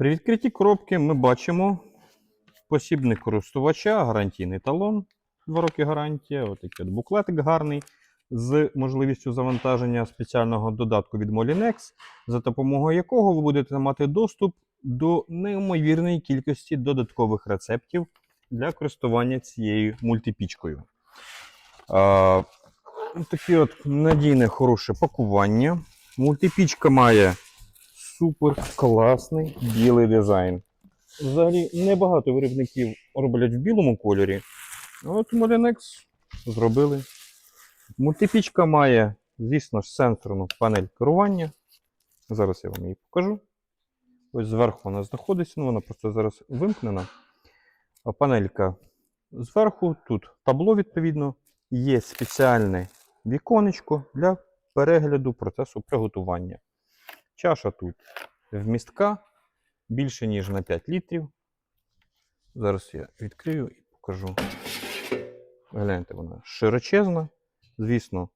При відкритті коробки ми бачимо посібник користувача, гарантійний талон, 2 роки гарантія, отакий от буклетик гарний з можливістю завантаження спеціального додатку від Molinex, за допомогою якого ви будете мати доступ до неймовірної кількості додаткових рецептів для користування цією мультипічкою. А, таке от надійне хороше пакування. Мультипічка має супер класний білий дизайн. Взагалі небагато виробників роблять в білому кольорі. От Molinex зробили. Мультипічка має, звісно ж, сенсорну панель керування. Зараз я вам її покажу. Ось зверху вона знаходиться, ну вона просто зараз вимкнена. А панелька зверху, тут табло, відповідно, є спеціальне віконечко для перегляду процесу приготування. Чаша тут вмістка більше, ніж на 5 літрів. Зараз я відкрию і покажу. Гляньте, вона широчезна. Звісно,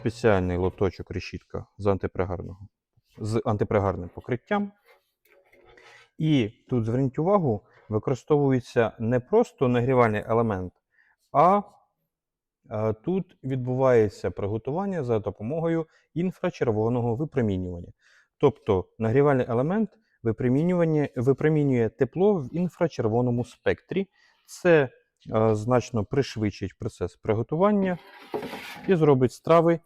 спеціальний лоточок решітка з антипригарного, з антипригарним покриттям. І тут зверніть увагу, використовується не просто нагрівальний елемент, а тут відбувається приготування за допомогою інфрачервоного випромінювання. Тобто нагрівальний елемент випромінює тепло в інфрачервоному спектрі. Це значно пришвидшить процес приготування і зробить страви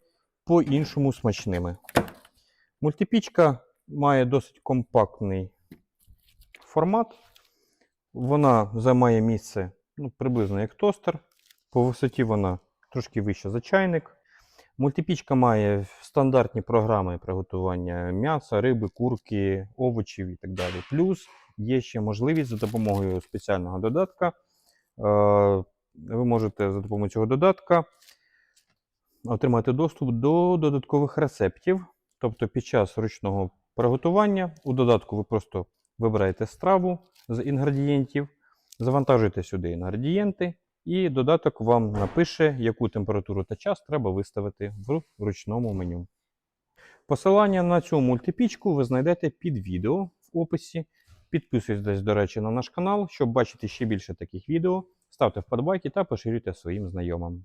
по-іншому смачними. Мультипічка має досить компактний формат. Вона займає місце ну, приблизно як тостер. По висоті вона трошки вища за чайник. Мультипічка має стандартні програми приготування м'яса, риби, курки, овочів і так далі. Плюс є ще можливість за допомогою спеціального додатка. е, Ви можете за допомогою цього додатка отримати доступ до додаткових рецептів. Тобто під час ручного приготування у додатку ви просто вибираєте страву з інгредієнтів, завантажуєте сюди інгредієнти, і додаток вам напише, яку температуру та час треба виставити в ручному меню. Посилання на цю мультипічку ви знайдете під відео в описі. Підписуйтесь, до речі, на наш канал, щоб бачити ще більше таких відео. Ставте вподобайки та поширюйте своїм знайомим.